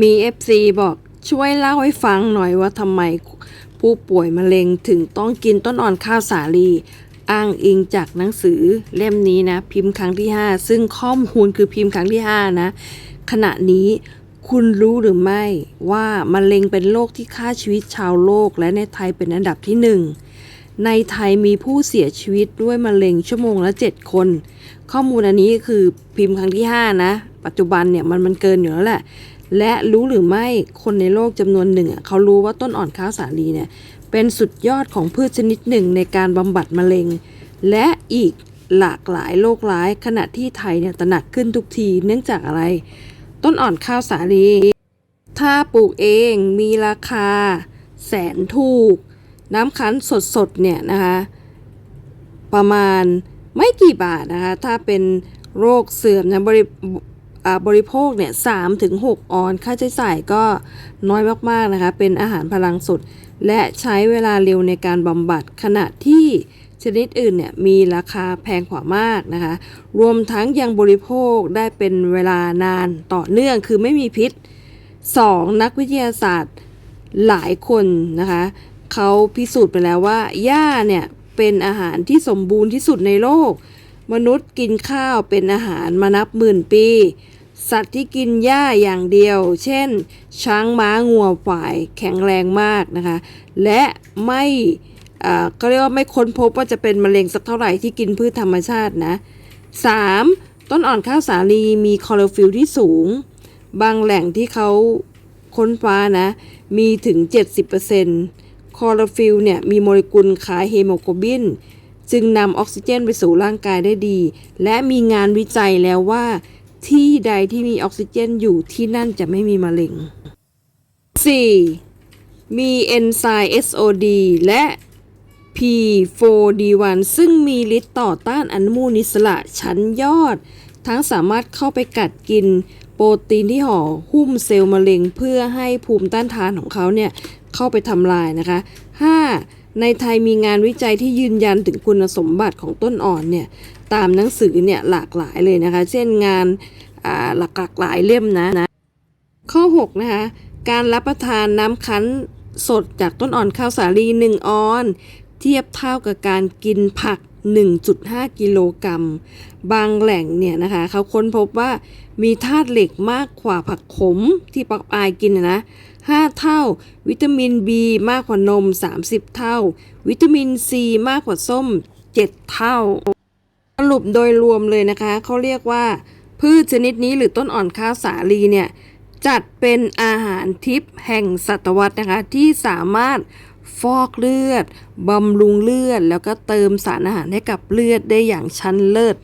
มี FC บอกช่วยเล่าให้ฟังหน่อยว่าทำไมผู้ป่วยมะเร็งถึงต้องกินต้นอ่อนข้าวสาลี อ้างอิงจากหนังสือเล่มนี้นะ พิมพ์ครั้งที่ 5 ซึ่งข้อมูลคือพิมพ์ครั้งที่ 5 นะ ขณะนี้คุณรู้หรือไม่ว่ามะเร็งเป็นโรคที่ฆ่าชีวิตชาวโลก และในไทยเป็นอันดับที่หนึ่งในไทยมีผู้เสียชีวิตด้วยมะเร็งชั่วโมงละ 7 คน ข้อมูลอันนี้คือพิมพ์ครั้งที่ 5 นะ ปัจจุบันเนี่ยมันมันเกินอยู่แล้วแหละ และรู้หรือไม่คนในโลกจำนวนหนึ่งเขารู้ว่าต้นอ่อนข้าวสาลีเนี่ยเป็นสุดยอดของพืชชนิดหนึ่งในการบำบัดมะเร็ง และอีกหลากหลายโรคร้าย ขณะที่ไทยเนี่ยตระหนักขึ้นทุกทีเนื่องจากอะไร ต้นอ่อนข้าวสาลี ถ้าปลูกเองมีราคา แสนถูก น้ำคั้นสดๆเนี่ยนะคะประมาณไม่กี่บาทนะคะ ถ้าเป็นโรคเสื่อมนะบริ บริโภคเนี่ยสามถึงหกออน ค่าใช้จ่ายก็น้อยมากๆนะคะ เป็นอาหารพลังสด และใช้เวลาเร็วในการบำบัดขณะที่ชนิดอื่นเนี่ยมีราคาแพงกว่ามากนะคะ รวมทั้งยังบริโภคได้เป็นเวลานานต่อเนื่องคือไม่มีพิษ 2. นักวิทยาศาสตร์หลายคนนะคะเขาพิสูจน์ไปแล้วว่าหญ้าเนี่ยเป็นอาหารที่สมบูรณ์ที่สุดในโลก มนุษย์กินข้าวเป็นอาหารมานับหมื่นปี สัตว์ที่กินหญ้าอย่างเดียว เช่น ช้างม้างัวฝ่ายแข็งแรงมากนะคะ และไม่อ่าก็เรียกว่าไม่ค้นพบว่าจะเป็นมะเร็งสักเท่าไหร่ที่กินพืชธรรมชาตินะ 3. ต้นอ่อนข้าวสาลีมีคลอโรฟิลที่สูง บางแหล่งที่เขาค้นฟ้านะ มีถึง 70%คลอโรฟิลเนี่ยมีโมเลกุลคล้ายเฮโมโกลบิน จึงนำออกซิเจนไปสู่ร่างกายได้ดี และมีงานวิจัยแล้วว่า ที่ใดที่มีออกซิเจนอยู่ที่นั่นจะไม่มีมะเร็ง 4. มีเอนไซม์ SOD และ P4D1 ซึ่งมีฤทธิ์ต่อต้านอนุมูลอิสระชั้นยอด ทั้งสามารถเข้าไปกัดกินโปรตีนที่ห่อหุ้มเซลล์มะเร็ง เพื่อให้ภูมิต้านทานของเขาเนี่ย เข้าไปทำลายนะคะ 5. ในไทยมีงานวิจัยที่ยืนยันถึงคุณสมบัติของต้นอ่อนเนี่ยตามหนังสือเนี่ยหลากหลายเลยนะคะ เช่นงานหลักหลากหลายเล่มนะนะ ข้อ 6 นะคะ การรับประทานน้ำคั้นสดจากต้นอ่อนข้าวสาลี1ออน เทียบเท่ากับการกินผัก 1.5 กิโลกรัม บางแหล่งเนี่ยนะคะเขาค้นพบว่ามีธาตุเหล็กมากกว่าผักขมที่ปักอายกินนะนะ5เท่า วิตามิน B มากกว่านม 30 เท่า วิตามิน C มากกว่าส้ม 7 เท่า สรุปโดยรวมเลยนะคะ เขาเรียกว่า พืชชนิดนี้หรือต้นอ่อนข้าวสาลีเนี่ย จัดเป็นอาหารทิพย์แห่งศตวรรษนะคะ ที่สามารถ ฟอกเลือด บำรุงเลือด แล้วก็เติมสารอาหารให้กับเลือดได้อย่างชั้นเลิศ